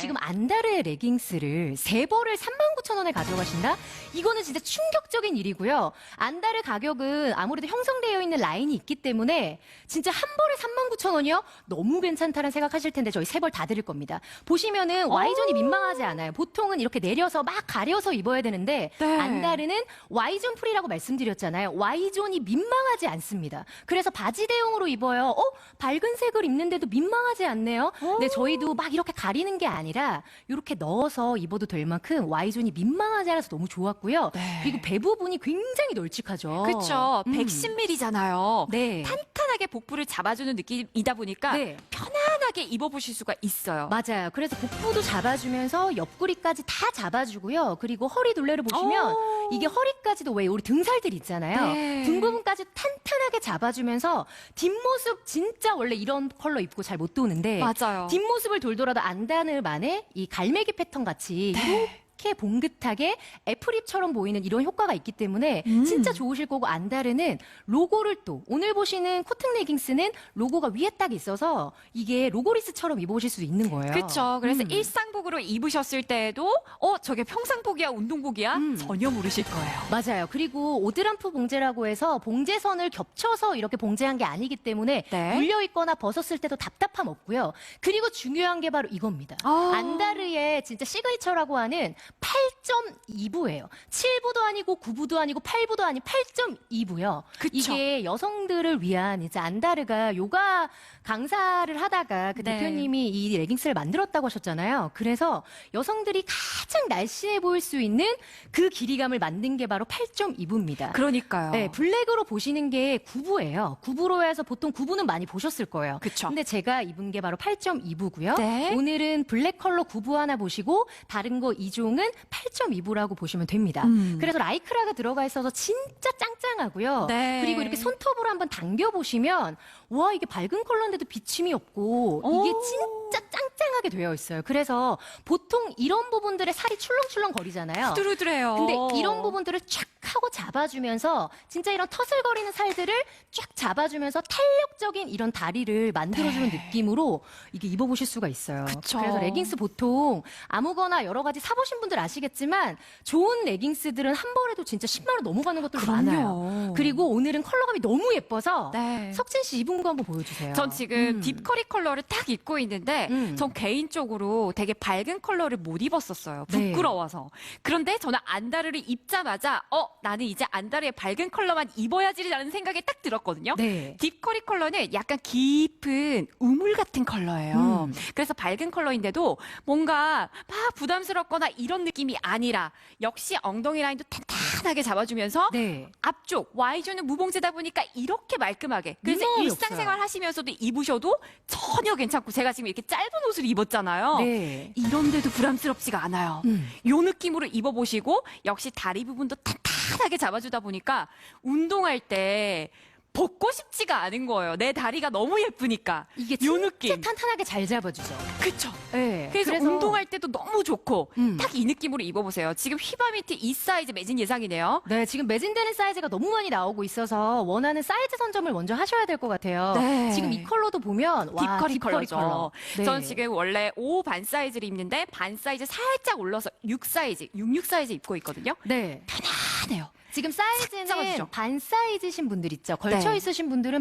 지금 안다르의 레깅스를 세 벌을 39,000원에 가져가신다? 이거는 진짜 충격적인 일이고요. 안다르 가격은 아무래도 형성되어 있는 라인이 있기 때문에 진짜 한 벌에 39,000원이요? 너무 괜찮다는 생각하실 텐데 저희 세 벌 다 드릴 겁니다. 보시면은 Y존이 민망하지 않아요. 보통은 이렇게 내려서 막 가려서 입어야 되는데 네. 안다르는 Y존 프리라고 말씀드렸잖아요. Y존이 민망하지 않습니다. 그래서 바지 대용으로 입어요. 어? 밝은 색을 입는데도 민망하지 않네요. 근데 저희도 막 이렇게 가리는 게 아니라 이렇게 넣어서 입어도 될 만큼 Y존이 민망하지 않아서 너무 좋았고요. 네. 그리고 배 부분이 굉장히 널찍하죠. 음. 110mm잖아요. 네. 탄탄하게 복부를 잡아주는 느낌이다 보니까 네. 편 안하게 입어보실 수가 있어요. 맞아요. 그래서 복부도 잡아주면서 옆구리까지 다 잡아주고요. 그리고 허리 둘레를 보시면 오. 이게 허리까지도 왜 우리 등살들 있잖아요. 네. 등 부분까지 탄탄하게 잡아주면서 뒷모습 진짜 원래 이런 컬러 입고 잘 못 도는데 맞아요. 뒷모습을 돌더라도 안다늘만의 이 갈매기 패턴 같이 네. 이렇게 봉긋하게 애플립처럼 보이는 이런 효과가 있기 때문에 음. 진짜 좋으실 거고 안다르는 로고를 또 오늘 보시는 코튼 레깅스는 로고가 위에 딱 있어서 이게 로고리스처럼 입어보실 수도 있는 거예요. 그렇죠. 그래서 음. 일상복으로 입으셨을 때에도 어 저게 평상복이야 운동복이야 음. 전혀 모르실 거예요. 맞아요. 그리고 오드람프 봉제라고 해서 봉제선을 겹쳐서 이렇게 봉제한 게 아니기 때문에 네. 물려 있거나 벗었을 때도 답답함 없고요. 그리고 중요한 게 바로 이겁니다. 아. 안다르의 진짜 시그니처라고 하는 8.2부예요. 7부도 아니고 9부도 아니고 8부도 아닌 8.2부요. 그쵸. 이게 여성들을 위한 이제 안다르가 요가 강사를 하다가 그 네. 대표님이 이 레깅스를 만들었다고 하셨잖아요. 그래서 여성들이 가장 날씬해 보일 수 있는 그 길이감을 만든 게 바로 8.2부입니다. 그러니까요. 네, 블랙으로 보시는 게 9부예요. 9부로 해서 보통 9부는 많이 보셨을 거예요. 그쵸. 근데 제가 입은 게 바로 8.2부고요. 네. 오늘은 블랙 컬러 9부 하나 보시고 다른 거 2종은 8.2부라고 보시면 됩니다. 음. 그래서 라이크라가 들어가 있어서 진짜 짱짱하고요. 네. 그리고 이렇게 손톱으로 한번 당겨 보시면 와 이게 밝은 컬러인데도 비침이 없고 이게 오. 진짜 짱짱하게 되어 있어요. 그래서 보통 이런 부분들에 살이 출렁출렁 거리잖아요. 뚜루뚜래요. 근데 이런 부분들을 쫙 하고 잡아주면서 진짜 이런 터슬거리는 살들을 쫙 잡아주면서 탄력적인 이런 다리를 만들어주는 네. 느낌으로 이게 입어보실 수가 있어요. 그쵸. 래서 레깅스 보통 아무거나 여러 가지 사보신 분들 아시겠지만 좋은 레깅스들은 한 벌에도 진짜 10만 원 넘어가는 것들 그럼요. 많아요. 그리고 오늘은 컬러감이 너무 예뻐서 네. 석진 씨 입은 거 한번 보여주세요. 전 지금 음. 딥커리 컬러를 딱 입고 있는데 음. 전 개인적으로 되게 밝은 컬러를 못 입었었어요. 네. 부끄러워서. 그런데 저는 안다르를 입자마자 어 나는 이제 안다르의 밝은 컬러만 입어야지라는 생각이 딱 들었거든요. 네. 딥커리 컬러는 약간 깊은 우물 같은 컬러예요. 음. 그래서 밝은 컬러인데도 뭔가 막 부담스럽거나 이런 느낌이 아니라 역시 엉덩이 라인도 탄탄하게 잡아주면서 네. 앞쪽 Y존은 무봉제다 보니까 이렇게 말끔하게 그래서 일상생활 없어요. 하시면서도 입으셔도 전혀 괜찮고 제가 지금 이렇게 짧은 옷을 입었잖아요. 네. 이런데도 부담스럽지가 않아요. 음. 요 느낌으로 입어보시고 역시 다리 부분도 탄탄 하게 잡아주다 보니까 운동할 때 벗고 싶지가 않은 거예요. 내 다리가 너무 예쁘니까. 이게 요 진짜 느낌. 탄탄하게 잘 잡아주죠. 그쵸. 네. 그래서, 운동할 때도 너무 좋고 음. 딱 이 느낌으로 입어보세요. 지금 휘바 미트 이 사이즈 매진 예상이네요. 네, 지금 매진되는 사이즈가 너무 많이 나오고 있어서 원하는 사이즈 선점을 먼저 하셔야 될 것 같아요. 네. 지금 이 컬러도 보면 와, 딥커리 컬러죠. 컬러. 네. 저는 지금 원래 5 반 사이즈를 입는데 반 사이즈 살짝 올라서 6 사이즈, 66 사이즈 입고 있거든요. 네. 편하네요. 지금. 사이즈는 반 사이즈신 분들 있죠. 걸쳐 네. 있으신 분들은